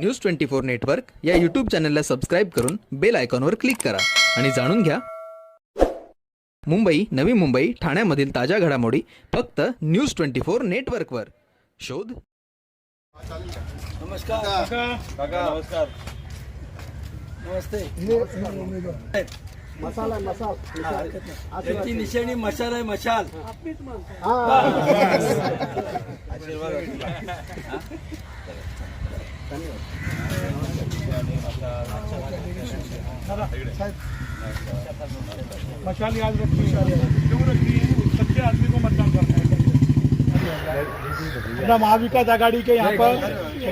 News twenty four network या YouTube चॅनलला subscribe करून बेल आयकॉनवर क्लिक करा. आणि जाणून घ्या. मुंबई नवी मुंबई ठाण्यामधील ताज्या घडामोडी फक्त न्यूज ट्वेंटी फोर नेटवर्कवर शोध. नमस्कार. काका नमस्कार. नमस्ते. मसाला मसाला. त्यांची निशाणी मशाल आहे मशाल. मशाल याद रखिए क्यों रखिए सच्चे आदमी को मतदान करना है अपना महाविकास आघाड़ी के यहाँ पर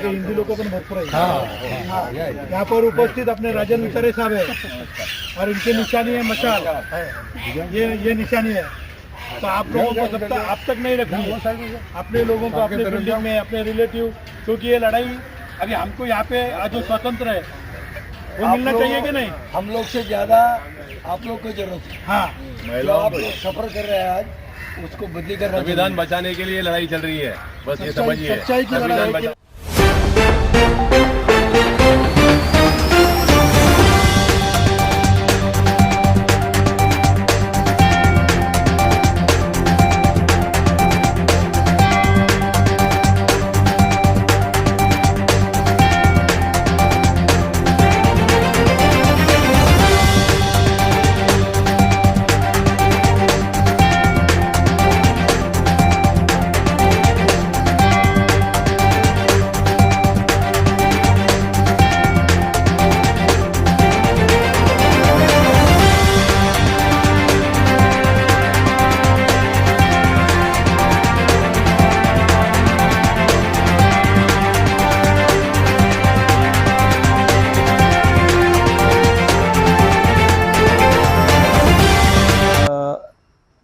हिंदी लोगों को भरपूर है। हाँ, यहाँ पर उपस्थित अपने राजन विचारे साहब है और इनकी निशानी है मशाल। ये ये निशानी है। तो आप लोगों को जब तक आप तक नहीं रखेंगे। अपने लोगों को अपने बिल्डिंग में अपने रिलेटिव क्योंकि ये लड़ाई अभी हमको यहाँ पे आज जो स्वतंत्र है वो मिलना चाहिए कि नहीं? हम लोग से ज़्यादा आप लोग को ज़रूरत है। हाँ। जो आप लोग सफ़र कर रहे हैं आज उसको बदली कर संविधान बचाने के लिए लड़ाई चल रही है। बस ये समझिए। सच्चाई की संविधान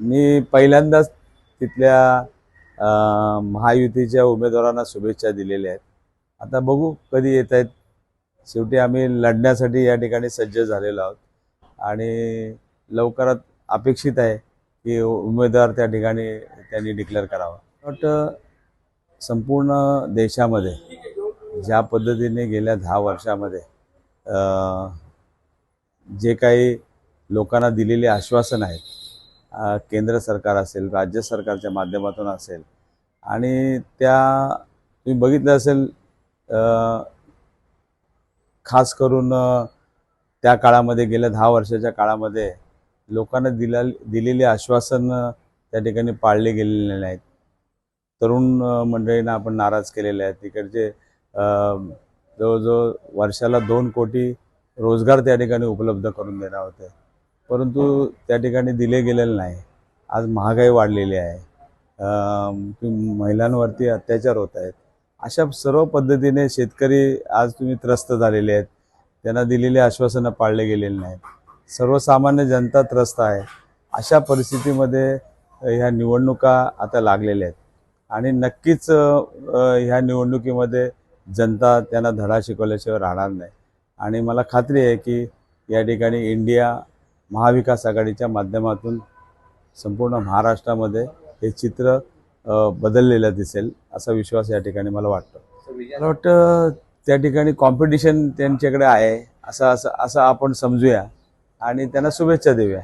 मी पहिल्यांदाच तिथल्या महायुतीच्या उमेदवारांना शुभेच्छा दिलेल्या आहेत. आता बघू कधी येत आहेत. शेवटी आम्ही लढण्यासाठी या ठिकाणी सज्ज झालेलो आहोत. आणि लवकरात अपेक्षित आहे की उमेदवार त्या ठिकाणी त्यांनी डिक्लेअर करावा. वाटतं संपूर्ण देशामध्ये ज्या पद्धतीने गेल्या दहा वर्षामध्ये जे काही लोकांना दिलेले आश्वासन आहेत केंद्र सरकार असेल राज्य सरकारच्या माध्यमातून असेल. आणि त्या तुम्ही बघितलं असेल खास करून त्या काळामध्ये गेल्या दहा वर्षाच्या काळामध्ये लोकांना दिला दिलेले आश्वासन त्या ठिकाणी पाळले गेलेले नाहीत. तरुण मंडळींना आपण नाराज केलेले आहेत. तिकडचे जवळजवळ वर्षाला दोन कोटी रोजगार त्या ठिकाणी उपलब्ध करून देणार होते परंतु त्या ठिकाणी दिले गेलेले नाही. आज महागाई वाढलेली आहे. तुम्ही महिलांवरती अत्याचार होत आहेत. अशा सर्व पद्धतीने शेतकरी आज तुम्ही त्रस्त झालेले आहेत. त्यांना दिलेली आश्वासनं पाळले गेलेली नाहीत. सर्वसामान्य जनता त्रस्त आहे. अशा परिस्थितीमध्ये ह्या निवडणुका आता लागलेल्या आहेत. आणि नक्कीच ह्या निवडणुकीमध्ये जनता त्यांना धडा शिकवल्याशिवाय राहणार नाही. आणि मला खात्री आहे की या ठिकाणी इंडिया महाविकास आघाडीच्या माध्यमातून संपूर्ण महाराष्ट्रामध्ये हे चित्र बदललेलं दिसेल असा विश्वास या ठिकाणी मला वाटतो. मला वाटतं त्या ठिकाणी कॉम्पिटिशन त्यांच्याकडे आहे असं असं असं आपण समजूया आणि त्यांना शुभेच्छा देऊया.